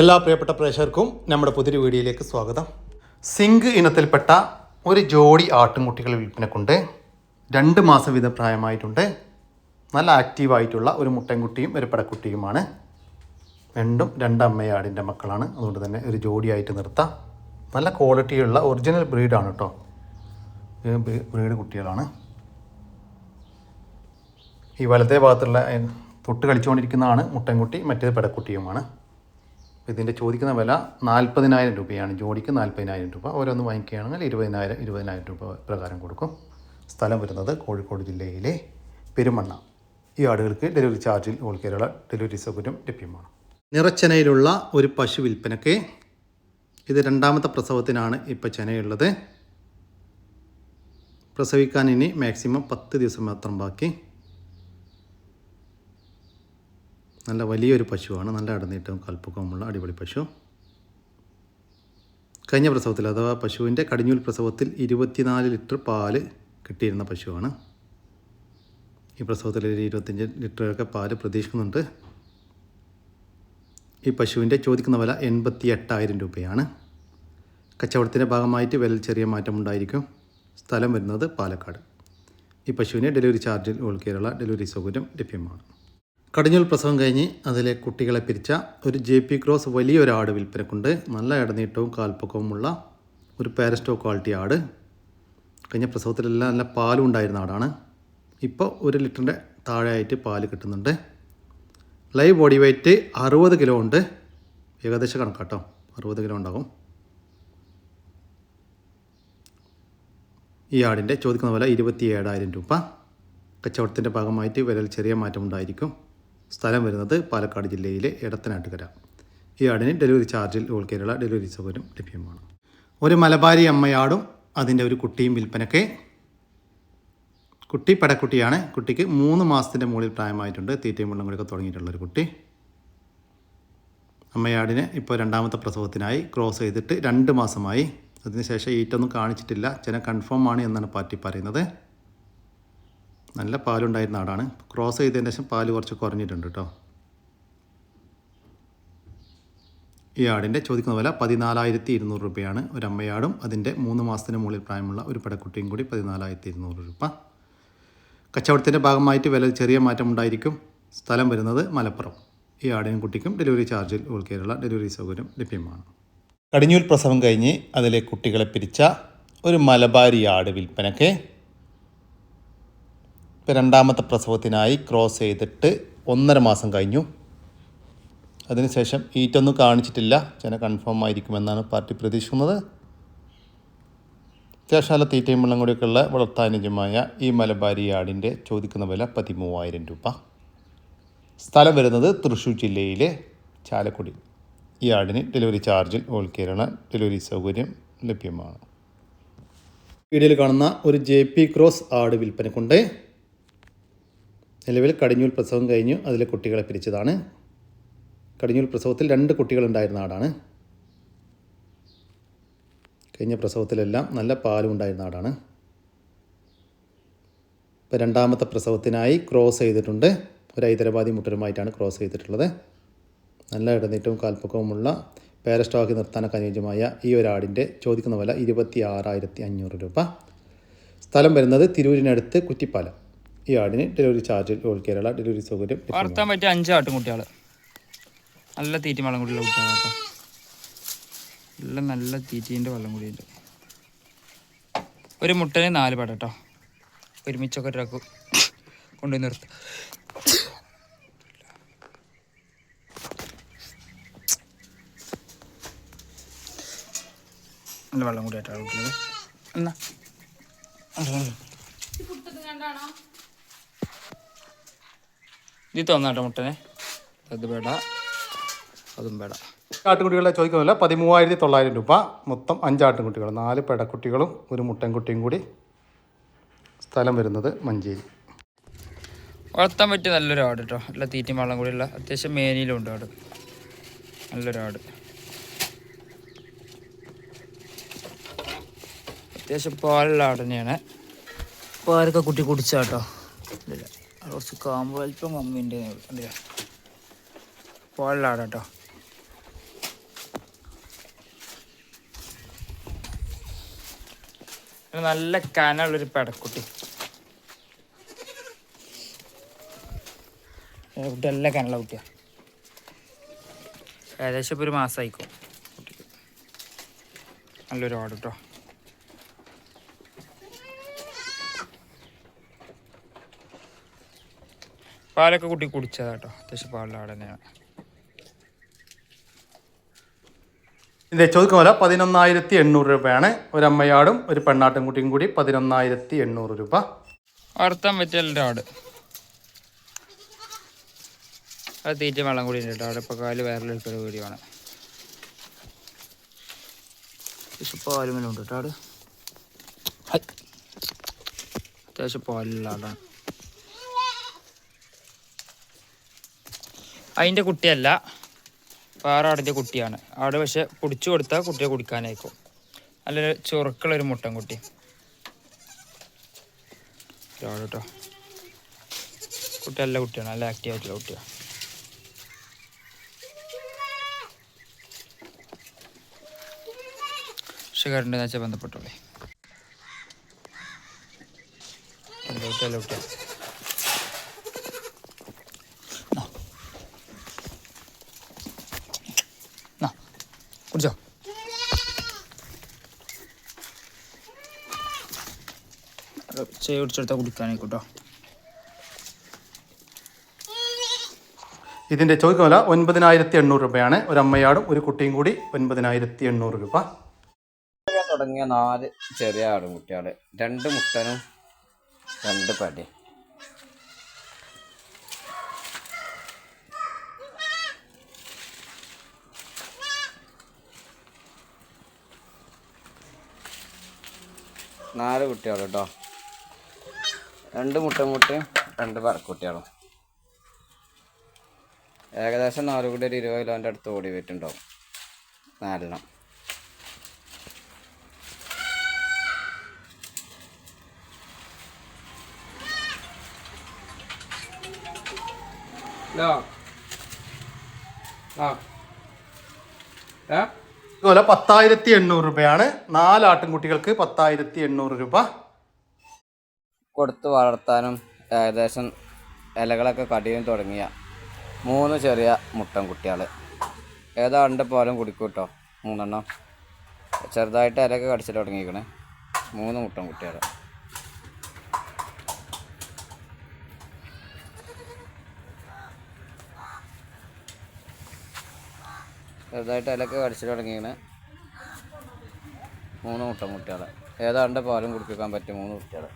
എല്ലാ പ്രിയപ്പെട്ട പ്രേക്ഷകർക്കും നമ്മുടെ പുതിയൊരു വീഡിയോയിലേക്ക് സ്വാഗതം. സിങ്ക് ഇനത്തിൽപ്പെട്ട ഒരു ജോഡി ആട്ടുംകുട്ടികൾ വിൽപ്പനക്കുണ്ട്. രണ്ട് മാസം വീതം പ്രായമായിട്ടുണ്ട്. നല്ല ആക്റ്റീവായിട്ടുള്ള ഒരു മുട്ടൻകുട്ടിയും ഒരു പടക്കുട്ടിയുമാണ്. രണ്ടും രണ്ടമ്മയാടിന്റെ മക്കളാണ്. അതുകൊണ്ട് തന്നെ ഒരു ജോഡിയായിട്ട് നിർത്താം. നല്ല ക്വാളിറ്റിയുള്ള ഒറിജിനൽ ബ്രീഡാണ് കേട്ടോ ബ്രീഡ് കുട്ടികളാണ്. ഈ വലത്തേ ഭാഗത്തുള്ള തൊട്ട് കളിച്ചുകൊണ്ടിരിക്കുന്നതാണ് മുട്ടൻകുട്ടി മറ്റേത് പെടക്കുട്ടിയുമാണ്. ഇതിന്റെ ചോദിക്കുന്ന വില നാൽപ്പതിനായിരം രൂപയാണ്. ജോഡിക്ക് നാൽപ്പതിനായിരം രൂപ. ഓരോന്ന് വാങ്ങിക്കുകയാണെങ്കിൽ ഇരുപതിനായിരം ഇരുപതിനായിരം രൂപ പ്രകാരം കൊടുക്കും. സ്ഥലം വരുന്നത് കോഴിക്കോട് ജില്ലയിലെ പെരുമണ്ണ. ഈ ആടുകൾക്ക് ഡെലിവറി ചാർജിൽ ഓൾ കേരള ഡെലിവറി സൗകര്യം ലഭ്യമാണ്. നിറച്ചനയിലുള്ള ഒരു പശു വിൽപ്പനയ്ക്ക് ഇത് രണ്ടാമത്തെ പ്രസവത്തിനാണ് ഇപ്പോൾ ചെനയുള്ളത്. പ്രസവിക്കാൻ ഇനി മാക്സിമം പത്ത് ദിവസം മാത്രം ബാക്കി. നല്ല വലിയൊരു പശുവാണ്. നല്ല അടനീട്ടവും കൽപ്പക്കവുമുള്ള അടിപൊളി പശു. കഴിഞ്ഞ പ്രസവത്തിൽ അഥവാ പശുവിന്റെ കടിഞ്ഞൂൽ പ്രസവത്തിൽ ഇരുപത്തിനാല് ലിറ്റർ പാൽ കിട്ടിയിരുന്ന പശുവാണ്. ഈ പ്രസവത്തിൽ ഒരു ഇരുപത്തഞ്ച് ലിറ്ററൊക്കെ പാൽ പ്രതീക്ഷിക്കുന്നുണ്ട്. ഈ പശുവിന്റെ ചോദിക്കുന്ന വില എൺപത്തി എട്ടായിരം രൂപയാണ്. കച്ചവടത്തിന്റെ ഭാഗമായിട്ട് വില ചെറിയ മാറ്റമുണ്ടായിരിക്കും. സ്ഥലം വരുന്നത് പാലക്കാട്. ഈ പശുവിന് ഡെലിവറി ചാർജിൽ ഓൾ കേരള ഡെലിവറി സൗകര്യം ലഭ്യമാണ്. കടിഞ്ഞൂൽ പ്രസവം കഴിഞ്ഞ് അതിലെ കുട്ടികളെ പിരിച്ച ഒരു ജെ പി ക്രോസ് വലിയൊരു ആട് വിൽപ്പനക്കുണ്ട്. നല്ല ഇടനീട്ടവും കാൽപ്പക്കവുമുള്ള ഒരു പാരസ്റ്റോ ക്വാളിറ്റി ആട്. കഴിഞ്ഞ പ്രസവത്തിലെല്ലാം നല്ല പാലും ഉണ്ടായിരുന്ന ആടാണ്. ഇപ്പോൾ ഒരു ലിറ്ററിന്റെ താഴെയായിട്ട് പാൽ കിട്ടുന്നുണ്ട്. ലൈവ് ബോഡി വെയ്റ്റ് അറുപത് കിലോ ഉണ്ട്. ഏകദേശം കണക്കാട്ടോ. അറുപത് കിലോ ഉണ്ടാകും. ഈ ആടിന്റെ ചോദിക്കുന്ന വില ഇരുപത്തി ഏഴായിരം രൂപ. കച്ചവടത്തിന്റെ ഭാഗമായിട്ട് വിലയിൽ ചെറിയ മാറ്റമുണ്ടായിരിക്കും. സ്ഥലം വരുന്നത് പാലക്കാട് ജില്ലയിലെ എടത്തനാട്ടുകര. ഈ ആടിന് ഡെലിവറി ചാർജിൽ ഓൾ കേരള ഡെലിവറി സൗകര്യം ലഭ്യമാണ്. ഒരു മലബാരി അമ്മയാടും അതിന്റെ ഒരു കുട്ടിയും വിൽപ്പനയ്ക്ക് കുട്ടി പടക്കുട്ടിയാണ്. കുട്ടിക്ക് മൂന്ന് മാസത്തിന്റെ മുകളിൽ പ്രായമായിട്ടുണ്ട്. തീറ്റയും വെള്ളം കൂടിയൊക്കെ തുടങ്ങിയിട്ടുള്ളൊരു കുട്ടി. അമ്മയാടിന് ഇപ്പോൾ രണ്ടാമത്തെ പ്രസവത്തിനായി ക്രോസ് ചെയ്തിട്ട് രണ്ട് മാസമായി. അതിനുശേഷം ഈറ്റൊന്നും കാണിച്ചിട്ടില്ല. ചില കൺഫേം ആണ് എന്നാണ് പാർട്ടി പറയുന്നത്. നല്ല പാലുണ്ടായിരുന്ന നാടാണ് ക്രോസ് ചെയ്തതിന് ശേഷം പാൽ കുറച്ച് കുറഞ്ഞിട്ടുണ്ട് കേട്ടോ ഈ ആടിന്റെ ചോദിക്കുന്ന വില പതിനാലായിരത്തി ഇരുന്നൂറ് രൂപയാണ്. ഒരു അമ്മയാടും അതിന്റെ മൂന്ന് മാസത്തിന് മുകളിൽ പ്രായമുള്ള ഒരു പടക്കുട്ടിയും കൂടി പതിനാലായിരത്തി ഇരുന്നൂറ് രൂപ. കച്ചവടത്തിന്റെ ഭാഗമായിട്ട് വില ചെറിയ മാറ്റം ഉണ്ടായിരിക്കും. സ്ഥലം വരുന്നത് മലപ്പുറം. ഈ ആടിനും കുട്ടിക്കും ഡെലിവറി ചാർജിൽ ഓൾ കേരള ഡെലിവറി സൗകര്യം ലഭ്യമാണ്. കടിഞ്ഞൂൽ പ്രസവം കഴിഞ്ഞ് അതിലെ കുട്ടികളെ പിരിച്ച ഒരു മലബാരി ആട് വിൽപ്പനയ്ക്ക് ഇപ്പോൾ രണ്ടാമത്തെ പ്രസവത്തിനായി ക്രോസ് ചെയ്തിട്ട് ഒന്നര മാസം കഴിഞ്ഞു. അതിനുശേഷം ഈറ്റൊന്നും കാണിച്ചിട്ടില്ല. ചില കൺഫേം ആയിരിക്കുമെന്നാണ് പാർട്ടി പ്രതീക്ഷിക്കുന്നത്. നല്ല തീറ്റയും വെള്ളം കൂടിയൊക്കെയുള്ള വളർത്താനുജമായ ഈ മലബാരി ആടിന്റെ ചോദിക്കുന്ന വില പതിമൂവായിരം രൂപ. സ്ഥലം വരുന്നത് തൃശ്ശൂർ ജില്ലയിലെ ചാലക്കുടി. ഈ ആടിന് ഡെലിവറി ചാർജിൽ ഓൾ കേരള ഡെലിവറി സൗകര്യം ലഭ്യമാണ്. വീഡിയോയിൽ കാണുന്ന ഒരു ജെ പി ക്രോസ് ആട് വിൽപ്പനക്കുണ്ട്. നിലവിൽ കടിഞ്ഞൂൽ പ്രസവം കഴിഞ്ഞു. അതിൽ കുട്ടികളെ പിരിച്ചതാണ്. കടിഞ്ഞൂൽ പ്രസവത്തിൽ രണ്ട് കുട്ടികളുണ്ടായിരുന്ന ആടാണ്. കഴിഞ്ഞ പ്രസവത്തിലെല്ലാം നല്ല പാലും ഉണ്ടായിരുന്ന ആടാണ്. ഇപ്പോൾ രണ്ടാമത്തെ പ്രസവത്തിനായി ക്രോസ് ചെയ്തിട്ടുണ്ട്. ഒരു ഹൈദരാബാദി മുട്ടരുമായിട്ടാണ് ക്രോസ് ചെയ്തിട്ടുള്ളത്. നല്ല ഇടനീട്ടവും കാൽപ്പക്കവുമുള്ള പേരസ്റ്റോക്ക് നിർത്താനൊക്കെ അനുയോജ്യമായ ഈ ഒരാടിന്റെ ചോദിക്കുന്ന വില ഇരുപത്തി ആറായിരത്തി അഞ്ഞൂറ് രൂപ. സ്ഥലം വരുന്നത് തിരൂരിനടുത്ത് കുറ്റിപ്പാലം. ഈ ആടിന് delivery charge all Kerala delivery സൗകര്യം. വളർത്താൻ പറ്റിയ അഞ്ച് ആട്ടുംകുട്ടികൾ നല്ല തീറ്റ വെള്ളം കൂടിയുള്ള കുട്ടികളാണ് കേട്ടോ. നല്ല നല്ല തീറ്റീന്റെ വെള്ളം കൂടിയുണ്ട് ഒരു മുട്ടന് നാല് പട കേട്ടോ. ഒരുമിച്ചൊക്കെ ഒരാൾക്ക് കൊണ്ടുപോയി നിർത്തും. നല്ല വെള്ളം കൂടിയായിട്ടാണ് കുട്ടികൾ എന്നാ. ഇത് തോന്നാട്ടോ മുട്ടനെ. അത് വേട അതും വേട ആട്ടുകുട്ടികളുടെ ചോദിക്കുന്നില്ല പതിമൂവായിരത്തി തൊള്ളായിരം രൂപ. മൊത്തം അഞ്ച് ആട്ടുകുട്ടികൾ നാല് പെടക്കുട്ടികളും ഒരു മുട്ടൻകുട്ടിയും കൂടി സ്ഥലം വരുന്നത് മഞ്ചേരി. വളർത്താൻ പറ്റിയ നല്ലൊരു ആട് കേട്ടോ നല്ല തീറ്റയും വെള്ളം കൂടിയുള്ള അത്യാവശ്യം മേനിയിലും ഉണ്ട് ആട്. നല്ലൊരു ആട്. അത്യാവശ്യം പാലുള്ള ആട് തന്നെയാണ്. പാലൊക്കെ കുട്ടി കുടിച്ചാട്ടോ. ഇല്ല. കുറച്ച് കാമ്പ് വലിപ്പം കമ്മിന്റെ അല്ലേ കേട്ടോ നല്ല കനുള്ളൊരു പെടക്കുട്ടി. കുട്ടി നല്ല കനുള്ള കുട്ടിയാണ് ഏകദേശം ഇപ്പോൾ ഒരു മാസമായിക്കോ നല്ലൊരു ഓർഡർ കേട്ടോ പാലൊക്കെ കുട്ടി കുടിച്ചതാ കേട്ടോ അത്യാവശ്യം പാലുള്ള ആട് തന്നെയാണ്. ഇതിന്റെ ചോദിക്കുന്ന വില പതിനൊന്നായിരത്തി എണ്ണൂറ് രൂപയാണ്. ഒരു അമ്മയാടും ഒരു പെണ്ണാട്ടും കുട്ടിയും കൂടി പതിനൊന്നായിരത്തി എണ്ണൂറ് രൂപ. വളർത്താൻ പറ്റിയ ആട്. അത് തീറ്റ വെള്ളം കൂടി ഉണ്ട് കേട്ടോ. അവിടെ ഇപ്പോൾ കാൽ വയറിലെടുത്തൊരു വീഡിയോയാണ് പാലുമെല്ലാം പാലുമലുണ്ട് കേട്ടോ ആട്. അത്യാവശ്യം പാലുള്ള ആടാണ് അതിന്റെ കുട്ടിയല്ല. വേറെ ആടിന്റെ കുട്ടിയാണ്. ആട് പക്ഷെ പിടിച്ചു കൊടുത്താൽ കുട്ടിയെ കുടിക്കാനായിക്കും നല്ലൊരു ചുറുക്കുള്ളൊരു മുട്ടൻ കുട്ടി. ഒരാട് കേട്ടോ കുട്ടി നല്ല കുട്ടിയാണ്. നല്ല ആക്റ്റീവ് ആയിട്ടുള്ള കുട്ടിയാണ് ഷുഗറിന്റെ വെച്ചാൽ ബന്ധപ്പെട്ടോളേ. കുട്ടിയാണ് കുടിച്ചോ. ചെയ് കുടിച്ചെടുത്താൽ കുടിക്കാനായിക്കോട്ടോ. ഇതിന്റെ ചോദിക്കുന്ന വില ഒൻപതിനായിരത്തി എണ്ണൂറ് രൂപയാണ്. ഒരു അമ്മയാടും ഒരു കുട്ടിയും കൂടി ഒൻപതിനായിരത്തി എണ്ണൂറ് രൂപ. തുടങ്ങിയ നാല് ചെറിയ ആടും കുട്ടിയാട് രണ്ട് മുട്ടനും രണ്ട് പടി. നാല് കുട്ടികൾ കേട്ടോ രണ്ട് മുട്ട മുട്ടയും രണ്ട് പറക്കുട്ടികളും ഏകദേശം നാല് കൂടി ഒരു ഇരുപത് കിലോന്റെ അടുത്ത് ഓടി വെയിട്ടുണ്ടാവും നാലെണ്ണം. No. ആ. ഏ? അതുപോലെ പത്തായിരത്തി എണ്ണൂറ് രൂപയാണ്. നാല് ആട്ടിൻകുട്ടികൾക്ക് പത്തായിരത്തി എണ്ണൂറ് രൂപ കൊടുത്ത് വളർത്താനും ഏകദേശം ഇലകളൊക്കെ കടിയും തുടങ്ങിയ മൂന്ന് ചെറിയ മുട്ടൻ കുട്ടികൾ ഏതാണ്ട് പോലും കുടിക്കും കേട്ടോ മൂന്നെണ്ണം. ചെറുതായിട്ട് ഇലയൊക്കെ കടിച്ചിട്ട് തുടങ്ങിയിരിക്കണേ. മൂന്ന് മുട്ടൻ ചെറുതായിട്ട് അതിലൊക്കെ കടിച്ചിട്ട് തുടങ്ങിയാണ് മൂന്ന് മുട്ട മുട്ടികളെ. ഏതാണ്ട് പാലും കുടിക്കാൻ പറ്റും മൂന്ന് കുട്ടികളെ.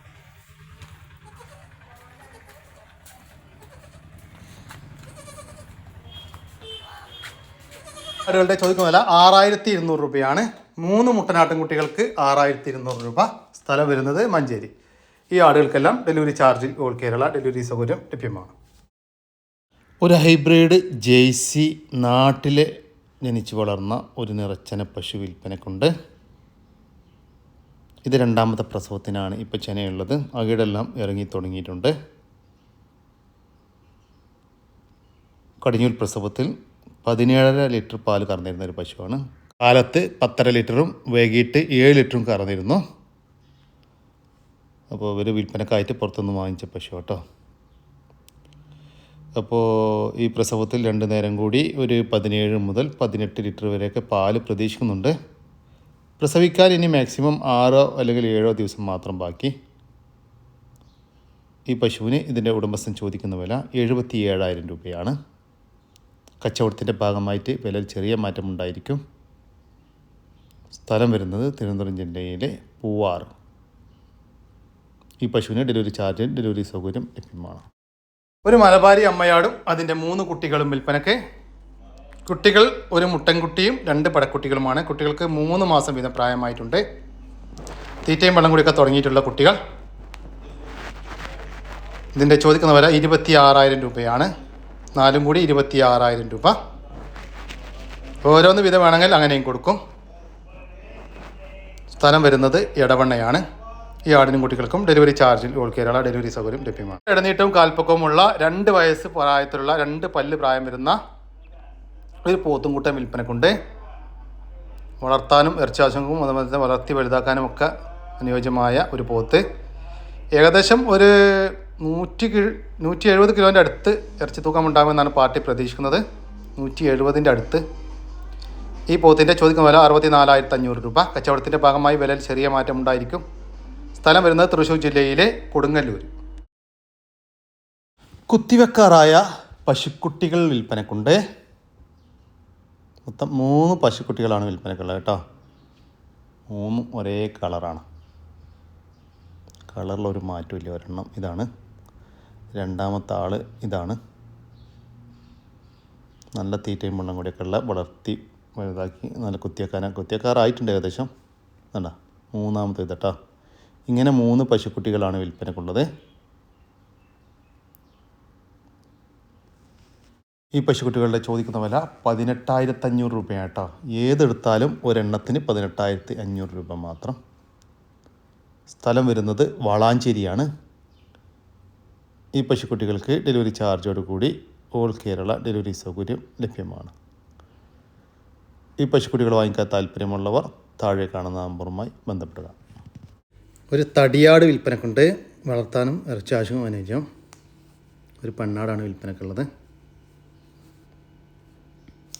ആടുകളുടെ ചോദിക്കുന്ന വില? ആറായിരത്തി ഇരുന്നൂറ് രൂപയാണ്. മൂന്ന് മുട്ടനാട്ടിൻകുട്ടികൾക്ക് ആറായിരത്തി ഇരുന്നൂറ് രൂപ സ്ഥലം വരുന്നത് മഞ്ചേരി. ഈ ആടുകൾക്കെല്ലാം ഡെലിവറി ചാർജിൽ ഓൾ കേരള ഡെലിവറി സൗകര്യം ലഭ്യമാണ്. ഒരു ഹൈബ്രിഡ് ജെയ്സി നാട്ടിലെ ജനിച്ചു വളർന്ന ഒരു നിറച്ചന പശു വിൽപ്പനക്കുണ്ട് ഇത് രണ്ടാമത്തെ പ്രസവത്തിനാണ് ഇപ്പോൾ ചെനയുള്ളത്. അകിടെല്ലാം ഇറങ്ങി തുടങ്ങിയിട്ടുണ്ട്. കടിഞ്ഞൂൽ പ്രസവത്തിൽ പതിനേഴര ലിറ്റർ പാൽ കറന്നിരുന്ന ഒരു പശുവാണ്. കാലത്ത് പത്തര ലിറ്ററും വൈകിട്ട് ഏഴ് ലിറ്ററും കറന്നിരുന്നു. അപ്പോൾ ഇവർ വിൽപ്പനക്കായിട്ട് പുറത്തുനിന്ന് വാങ്ങിച്ച പശു കേട്ടോ അപ്പോൾ ഈ പ്രസവത്തിൽ രണ്ട് നേരം കൂടി ഒരു പതിനേഴ് മുതൽ പതിനെട്ട് ലിറ്റർ വരെയൊക്കെ പാൽ പ്രതീക്ഷിക്കുന്നുണ്ട്. പ്രസവിക്കാൻ ഇനി മാക്സിമം ആറോ അല്ലെങ്കിൽ ഏഴോ ദിവസം മാത്രം ബാക്കി. ഈ പശുവിന് ഇതിന്റെ ഉടമസ്ഥൻ ചോദിക്കുന്ന വില എഴുപത്തി ഏഴായിരം രൂപയാണ്. കച്ചവടത്തിന്റെ ഭാഗമായിട്ട് വിലയിൽ ചെറിയ മാറ്റമുണ്ടായിരിക്കും സ്ഥലം വരുന്നത് തിരുവനന്തപുരം ജില്ലയിലെ പൂവാർ. ഈ പശുവിന് ഡെലിവറി ചാർജ് ഡെലിവറി സൗകര്യം ലഭ്യമാണ്. ഒരു മലബാരി അമ്മയാടും അതിന്റെ മൂന്ന് കുട്ടികളും വിൽപ്പനയ്ക്ക് കുട്ടികൾ ഒരു മുട്ടൻകുട്ടിയും രണ്ട് പടക്കുട്ടികളുമാണ്. കുട്ടികൾക്ക് മൂന്ന് മാസം വീതം പ്രായമായിട്ടുണ്ട്. തീറ്റയും വെള്ളം കൂടിയൊക്കെ തുടങ്ങിയിട്ടുള്ള കുട്ടികൾ. ഇതിന്റെ ചോദിക്കുന്ന വില ഇരുപത്തി ആറായിരം രൂപയാണ്. നാലും കൂടി ഇരുപത്തി ആറായിരം രൂപ. ഓരോന്ന് വിധം വേണമെങ്കിൽ അങ്ങനെയും കൊടുക്കും. സ്ഥലം വരുന്നത് ഇടവണ്ണയാണ് ഈ ആടിനും കുട്ടികൾക്കും ഡെലിവറി ചാർജിൽ ഓൾ കേരള ഡെലിവറി സൗകര്യം ലഭ്യമാണ്. ഇടനീട്ടവും കാൽപ്പക്കവുമുള്ള രണ്ട് വയസ്സ് പ്രായത്തിലുള്ള രണ്ട് പല്ല് പ്രായം വരുന്ന ഒരു പോത്തുംകൂട്ടം വിൽപ്പനക്കുണ്ട്. വളർത്താനും ഇറച്ചി ആവശ്യങ്ങൾക്കും അതുപോലെ തന്നെ വളർത്തി വലുതാക്കാനും ഒക്കെ അനുയോജ്യമായ ഒരു പോത്ത്. ഏകദേശം ഒരു നൂറ്റി നൂറ്റി എഴുപത് കിലോന്റെ അടുത്ത് ഇറച്ചി തൂക്കം ഉണ്ടാകുമെന്നാണ് പാർട്ടി പ്രതീക്ഷിക്കുന്നത്. നൂറ്റി എഴുപതിന്റെ അടുത്ത്. ഈ പോത്തിന്റെ ചോദിക്കുന്ന വില അറുപത്തി നാലായിരത്തി അഞ്ഞൂറ് രൂപ. കച്ചവടത്തിന്റെ ഭാഗമായി വിലയിൽ ചെറിയ മാറ്റം ഉണ്ടായിരിക്കും സ്ഥലം വരുന്നത് തൃശ്ശൂർ ജില്ലയിലെ കൊടുങ്ങല്ലൂർ കുത്തിവെക്കാറായ പശുക്കുട്ടികൾ വിൽപ്പനക്കുണ്ട്. മൊത്തം മൂന്ന് പശുക്കുട്ടികളാണ് വിൽപ്പനക്കുള്ളത് കേട്ടോ. മൂന്നും ഒരേ കളറാണ്. കളറിലൊരു മാറ്റമില്ല ഒരെണ്ണം ഇതാണ്. രണ്ടാമത്തെ ആൾ ഇതാണ്. നല്ല തീറ്റയും വെള്ളം കൂടിയൊക്കെ ഉള്ള വളർത്തി വലുതാക്കി നല്ല കുത്തിയക്കാനാണ് കുത്തിയക്കാറായിട്ടുണ്ട് ഏകദേശം. വേണ്ട മൂന്നാമത്തെ ഇതട്ടോ ഇങ്ങനെ മൂന്ന് പശുക്കുട്ടികളാണ് വിൽപ്പനക്കുള്ളത് ഈ പശുക്കുട്ടികളുടെ ചോദിക്കുന്ന വില പതിനെട്ടായിരത്തി അഞ്ഞൂറ് രൂപയാണ് കേട്ടോ ഏതെടുത്താലും ഒരെണ്ണത്തിന് പതിനെട്ടായിരത്തി അഞ്ഞൂറ് രൂപ മാത്രം. സ്ഥലം വരുന്നത് വളാഞ്ചേരിയാണ്. ഈ പശുക്കുട്ടികൾക്ക് ഡെലിവറി ചാർജോട് കൂടി ഓൾ കേരള ഡെലിവറി സൗകര്യം ലഭ്യമാണ്. ഈ പശുക്കുട്ടികൾ വാങ്ങിക്കാൻ താല്പര്യമുള്ളവർ താഴെ കാണുന്ന നമ്പറുമായി ബന്ധപ്പെടുക. ഒരു തടിയാട് വിൽപ്പനക്കുണ്ട്. വളർത്താനും ഇറച്ചി അനുയോജ്യം ഒരു പെണ്ണാടാണ് വിൽപ്പനക്കുള്ളത്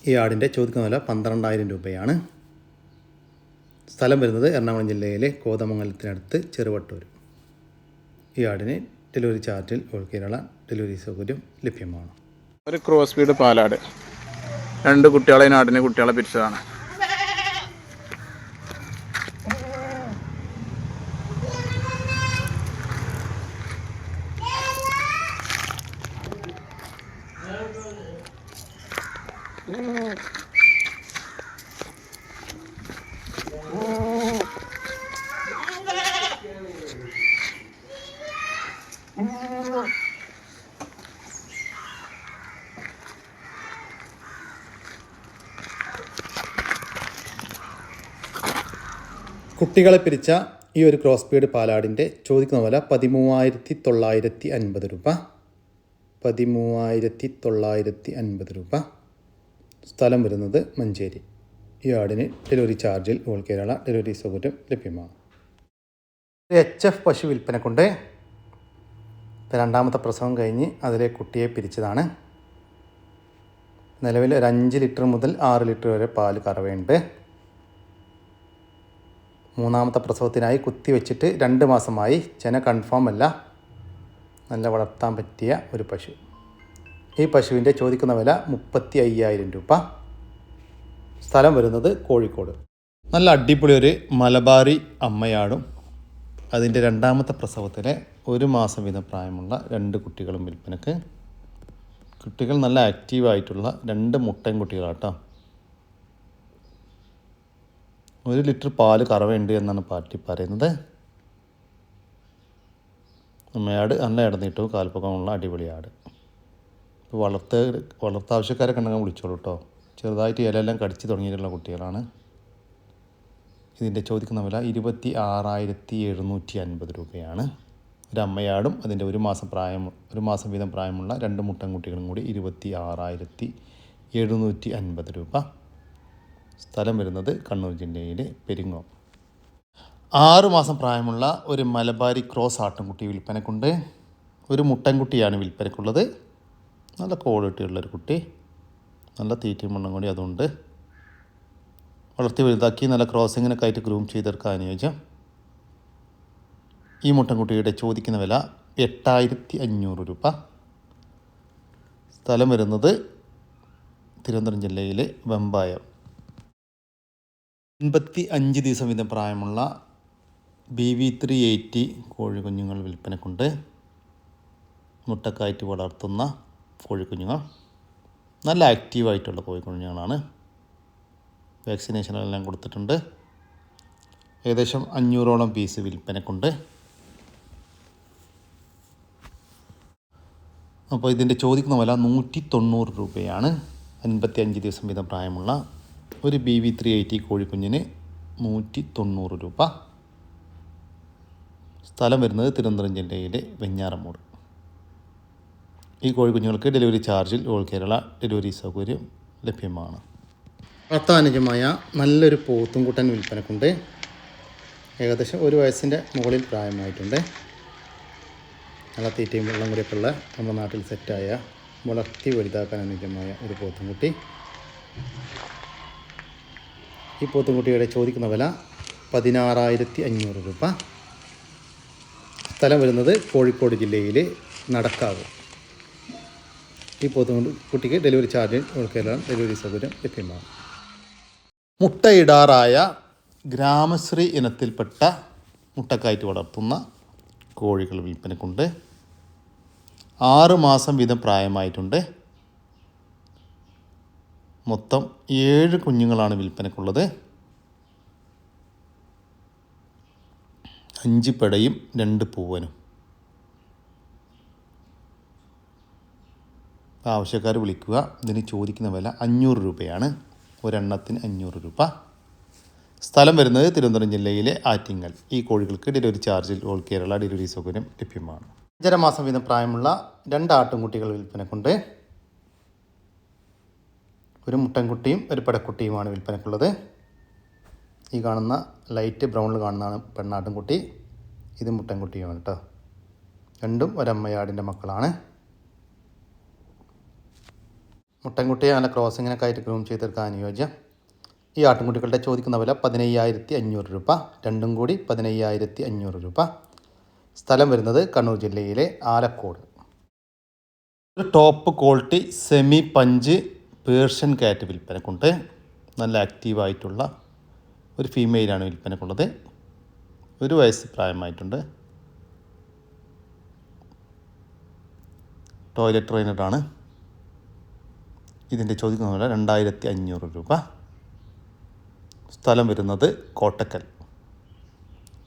ഈ ആടിന്റെ ചോദിക്കുന്ന വില പന്ത്രണ്ടായിരം രൂപയാണ്. സ്ഥലം വരുന്നത് എറണാകുളം ജില്ലയിലെ കോതമംഗലത്തിനടുത്ത് ചെറുവട്ടൂർ ഈ ആടിന് ഡെലിവറി ചാർജിൽ ഓൾ കേരള ഡെലിവറി സൗകര്യം ലഭ്യമാണ്. ഒരു ക്രോസ് ബീഡ് പാലാട്. രണ്ട് കുട്ടികളെ നാടിന് കുട്ടികളെ പിരിച്ചതാണ്. കുട്ടികളെ പിരിച്ച ഈ ഒരു ക്രോസ് പീഡ് പാലാടിന്റെ ചോദിക്കുന്ന വില പതിമൂവായിരത്തി തൊള്ളായിരത്തി അൻപത് രൂപ. പതിമൂവായിരത്തി തൊള്ളായിരത്തി അൻപത് രൂപ. സ്ഥലം വരുന്നത് മഞ്ചേരി. ഈ ആടിന് ഡെലിവറി ചാർജിൽ ഓൾ കേരള ഡെലിവറി സൗകര്യം ലഭ്യമാണ്. എച്ച് എഫ് പശു വിൽപ്പന കൊണ്ട് രണ്ടാമത്തെ പ്രസവം കഴിഞ്ഞ് അതിലെ കുട്ടിയെ പിരിച്ചതാണ്. നിലവിൽ ഒരു അഞ്ച് ലിറ്റർ മുതൽ ആറ് ലിറ്റർ വരെ പാൽ കറവയുണ്ട്. മൂന്നാമത്തെ പ്രസവത്തിനായി കുത്തിവെച്ചിട്ട് രണ്ട് മാസമായി ചെന കൺഫേം അല്ല. നല്ല വളർത്താൻ പറ്റിയ ഒരു പശു. ഈ പശുവിന്റെ ചോദിക്കുന്ന വില മുപ്പത്തി അയ്യായിരം രൂപ. സ്ഥലം വരുന്നത് കോഴിക്കോട്. നല്ല അടിപൊളി ഒരു മലബാറി അമ്മയാടും. അതിന്റെ രണ്ടാമത്തെ പ്രസവത്തിലെ ഒരു മാസം വീതം പ്രായമുള്ള രണ്ട് കുട്ടികളും വിൽപ്പനക്ക്. കുട്ടികൾ നല്ല ആക്റ്റീവായിട്ടുള്ള രണ്ട് മുട്ടൻ കുട്ടികളാട്ടോ ഒരു ലിറ്റർ പാൽ കറവയുണ്ട് എന്നാണ് പാർട്ടി പറയുന്നത്. മേട് നല്ല ഇടന്നിട്ടു കാൽപ്പക്കമുള്ള അടിപൊളി ആട്. ഇപ്പോൾ വളർത്ത് ആവശ്യക്കാരെ കണ്ടെങ്കിൽ വിളിച്ചോളൂ കേട്ടോ ചെറുതായിട്ട് ഇലയെല്ലാം കടിച്ച് തുടങ്ങിയിട്ടുള്ള കുട്ടികളാണ്. ഇതിന്റെ ചോദിക്കുന്ന വില ഇരുപത്തി ആറായിരത്തി എഴുന്നൂറ്റി അൻപത് രൂപയാണ്. ഒരു അമ്മയാടും അതിന്റെ ഒരു മാസം പ്രായം ഒരു മാസം വീതം പ്രായമുള്ള രണ്ട് മുട്ടൻകുട്ടികളും കൂടി ഇരുപത്തി ആറായിരത്തി എഴുന്നൂറ്റി അൻപത് രൂപ. സ്ഥലം വരുന്നത് കണ്ണൂർ ജില്ലയിലെ പെരിങ്ങോം. ആറുമാസം പ്രായമുള്ള ഒരു മലബാരി ക്രോസ് ആട്ടിൻകുട്ടി വിൽപ്പനക്കുണ്ട്. ഒരു മുട്ടൻകുട്ടിയാണ് വിൽപ്പനക്കുള്ളത്. നല്ല ക്വാളിറ്റിയുള്ളൊരു കുട്ടി. നല്ല തീറ്റയും മണ്ണും കൂടി അതുണ്ട്. വളർത്തി വലുതാക്കി നല്ല ക്രോസിങ്ങിനൊക്കെ ആയിട്ട് ഗ്രൂം ചെയ്തെടുക്കാൻ അനുയോജ്യം. ഈ മുട്ടൻകുട്ടിയുടെ ചോദിക്കുന്ന വില എട്ടായിരത്തി അഞ്ഞൂറ് രൂപ. സ്ഥലം വരുന്നത് തിരുവനന്തപുരം ജില്ലയിലെ വെമ്പായം. എൺപത്തി അഞ്ച് ദിവസം വീതം പ്രായമുള്ള ബി വി ത്രീ എയ്റ്റി കോഴിക്കുഞ്ഞുങ്ങൾ വിൽപ്പനക്കുണ്ട്. മുട്ടക്കായിട്ട് വളർത്തുന്ന കോഴിക്കുഞ്ഞുങ്ങൾ. നല്ല ആക്റ്റീവായിട്ടുള്ള കോഴിക്കുഞ്ഞുങ്ങളാണ്. വാക്സിനേഷനെല്ലാം കൊടുത്തിട്ടുണ്ട്. ഏകദേശം അഞ്ഞൂറോളം പീസ് വിൽപ്പനക്കുണ്ട്. അപ്പോൾ ഇതിന്റെ ചോദിക്കുന്ന വില നൂറ്റി തൊണ്ണൂറ് രൂപയാണ്. അൻപത്തി അഞ്ച് ദിവസം വീതം പ്രായമുള്ള ഒരു ബി വി ത്രീ എയ്റ്റി കോഴിക്കുഞ്ഞിന് നൂറ്റി തൊണ്ണൂറ് രൂപ. സ്ഥലം വരുന്നത് തിരുവനന്തപുരം ജില്ലയിലെ വെഞ്ഞാറമൂട്. ഈ കോഴിക്കുഞ്ഞുങ്ങൾക്ക് ഡെലിവറി ചാർജിൽ ഓൾ കേരള ഡെലിവറി സൗകര്യം ലഭ്യമാണ്. വളർത്താനുജമായ നല്ലൊരു പോത്തും പോത്തുംകുട്ടൻ വിൽപ്പനക്കുണ്ട്. ഏകദേശം ഒരു വയസ്സിന്റെ മുകളിൽ പ്രായമായിട്ടുണ്ട്. നല്ല തീറ്റയും വെള്ളം കൂടിയൊക്കെ ഉള്ള നമ്മുടെ നാട്ടിൽ സെറ്റായ വളർത്തി വലുതാക്കാൻ അനുജമായ ഒരു പോത്തും പോത്തുംകുട്ടി. ഈ പോത്തുംകുട്ടിയുടെ ചോദിക്കുന്ന വില പതിനാറായിരത്തി അഞ്ഞൂറ് രൂപ. സ്ഥലം വരുന്നത് കോഴിക്കോട് ജില്ലയിലെ നടക്കാവ്. ഈ പോത്തുംകുട്ടി കുട്ടിക്ക് ഡെലിവറി ചാർജ് കൊടുക്കലാണ് ഡെലിവറി സൗകര്യം ലഭ്യമാണ്. മുട്ടയിടാറായ ഗ്രാമശ്രീ ഇനത്തിൽപ്പെട്ട മുട്ടക്കയറ്റ് വളർത്തുന്ന കോഴികൾ വിൽപ്പനക്കുണ്ട്. ആറ് മാസം വീതം പ്രായമായിട്ടുണ്ട്. മൊത്തം ഏഴ് കുഞ്ഞുങ്ങളാണ് വിൽപ്പനക്കുള്ളത് അഞ്ച് പെടയും രണ്ട് പൂവനും. ആവശ്യക്കാർ വിളിക്കുക. ഇതിന് ചോദിക്കുന്ന വില അഞ്ഞൂറ് രൂപയാണ്. ഒരെണ്ണത്തിന് അഞ്ഞൂറ് രൂപ. സ്ഥലം വരുന്നത് തിരുവനന്തപുരം ജില്ലയിലെ ആറ്റിങ്ങൽ. ഈ കോഴികൾക്ക് ഡെലിവറി ചാർജിൽ ഓൾ കേരള ഡെലിവറി സൗകര്യം ലഭ്യമാണ്. അഞ്ചര മാസം വീതം പ്രായമുള്ള രണ്ട് ആട്ടുംകുട്ടികൾ വിൽപ്പനക്കുണ്ട് ഒരു മുട്ടൻകുട്ടിയും ഒരു പെടക്കുട്ടിയുമാണ് വിൽപ്പനക്കുള്ളത്. ഈ കാണുന്ന ലൈറ്റ് ബ്രൗണിൽ കാണുന്നതാണ് പെണ്ണാട്ടുംകുട്ടി. ഇത് മുട്ടൻകുട്ടിയുമാണ് കേട്ടോ. രണ്ടും ഒരമ്മയാടിന്റെ മക്കളാണ്. മുട്ടൻകുട്ടിയെ നല്ല ക്രോസിങ്ങിനൊക്കെ ആയിട്ട് ഗ്രൂം ചെയ്തെടുക്കാൻ അനുയോജ്യം. ഈ ആട്ടിൻകുട്ടികളുടെ ചോദിക്കുന്ന വില പതിനയ്യായിരത്തി അഞ്ഞൂറ് രൂപ. രണ്ടും കൂടി പതിനയ്യായിരത്തി അഞ്ഞൂറ് രൂപ. സ്ഥലം വരുന്നത് കണ്ണൂർ ജില്ലയിലെ ആലക്കോട്. ഒരു top quality semi punch Persian cat വിൽപ്പനക്കുണ്ട്. നല്ല ആക്റ്റീവായിട്ടുള്ള ഒരു ഫീമെയിലാണ് വിൽപ്പനക്കുള്ളത്. ഒരു വയസ്സ് പ്രായമായിട്ടുണ്ട്. ടോയ്ലറ്റ് ട്രെയിനറാണ്. ഇതിന്റെ ചോദിക്കുന്ന വില രണ്ടായിരത്തി അഞ്ഞൂറ് രൂപ. സ്ഥലം വരുന്നത് കോട്ടക്കൽ.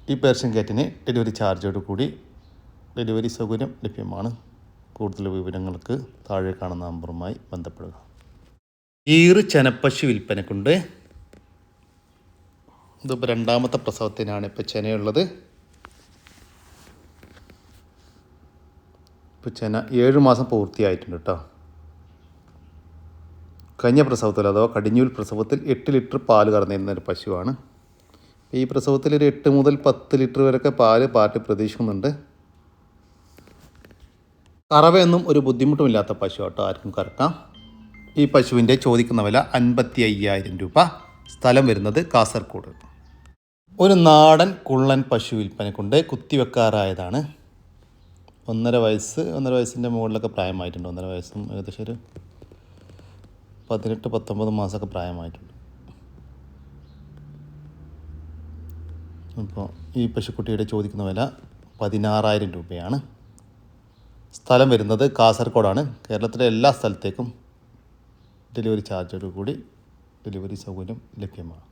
ഈ പേർഷ്യൻ കാറ്റിന് ഡെലിവറി ചാർജോട് കൂടി ഡെലിവറി സൗകര്യം ലഭ്യമാണ്. കൂടുതൽ വിവരങ്ങൾക്ക് താഴെ കാണുന്ന നമ്പറുമായി ബന്ധപ്പെടുക. ഈറ് ചെനപ്പശു വിൽപ്പനക്കുണ്ട് ഇതിപ്പോൾ രണ്ടാമത്തെ പ്രസവത്തിനാണ് ഇപ്പോൾ ചെനയുള്ളത്. ഇപ്പോൾ ചെന ഏഴ് മാസം പൂർത്തിയായിട്ടുണ്ട് കേട്ടോ കഴിഞ്ഞ പ്രസവത്തിൽ അഥവാ കടിഞ്ഞൂൽ പ്രസവത്തിൽ എട്ട് ലിറ്റർ പാൽ കറന്നിരുന്ന ഒരു പശുവാണ്. ഈ പ്രസവത്തിൽ ഒരു എട്ട് മുതൽ പത്ത് ലിറ്റർ വരെയൊക്കെ പാൽ പാർട്ടി പ്രതീക്ഷിക്കുന്നുണ്ട്. കറവയൊന്നും ഒരു ബുദ്ധിമുട്ടുമില്ലാത്ത പശു കേട്ടോ ആർക്കും കറക്കാം. ഈ പശുവിന്റെ ചോദിക്കുന്ന വില അൻപത്തി അയ്യായിരം രൂപ. സ്ഥലം വരുന്നത് കാസർഗോഡ്. ഒരു നാടൻ കുള്ളൻ പശു വിൽപ്പന കൊണ്ട് കുത്തിവെക്കാറായതാണ്. ഒന്നര വയസ്സ് ഒന്നര വയസ്സിന്റെ മുകളിലൊക്കെ പ്രായമായിട്ടുണ്ട്. ഒന്നര വയസ്സും ഏകദേശം ഒരു പതിനെട്ട് പത്തൊമ്പത് മാസമൊക്കെ പ്രായമായിട്ടുണ്ട്. അപ്പോൾ ഈ പശുക്കുട്ടിയുടെ ചോദിക്കുന്ന വില പതിനാറായിരം രൂപയാണ്. സ്ഥലം വരുന്നത് കാസർഗോഡാണ്. കേരളത്തിലെ എല്ലാ സ്ഥലത്തേക്കും ഡെലിവറി ചാർജോട് കൂടി ഡെലിവറി സൗകര്യം ലഭ്യമാണ്.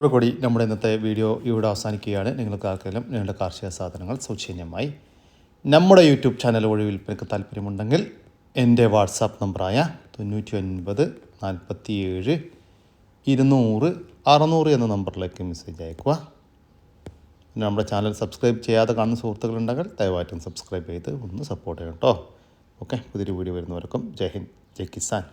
കൂടി നമ്മുടെ ഇന്നത്തെ വീഡിയോ ഇവിടെ അവസാനിക്കുകയാണ്. നിങ്ങൾക്ക് ആർക്കെങ്കിലും നിങ്ങളുടെ കാർഷിക സാധനങ്ങൾ സൗജന്യമായി നമ്മുടെ യൂട്യൂബ് ചാനൽ വഴി വിൽപ്പനയ്ക്ക് താല്പര്യമുണ്ടെങ്കിൽ എന്റെ വാട്സാപ്പ് നമ്പറായ തൊണ്ണൂറ്റി ഒൻപത് നാൽപ്പത്തി ഏഴ് ഇരുന്നൂറ് അറുന്നൂറ് എന്ന നമ്പറിലേക്ക് മെസ്സേജ് അയക്കുക പിന്നെ നമ്മുടെ ചാനൽ സബ്സ്ക്രൈബ് ചെയ്യാതെ കാണുന്ന സുഹൃത്തുക്കളുണ്ടെങ്കിൽ ദയവായിട്ടും സബ്സ്ക്രൈബ് ചെയ്ത് ഒന്ന് സപ്പോർട്ട് ചെയ്യണം കേട്ടോ. ഓക്കെ പുതിയൊരു വീഡിയോ വരുന്നവർക്കും ജയ് ഹിന്ദ്. ജയ് കിസാൻ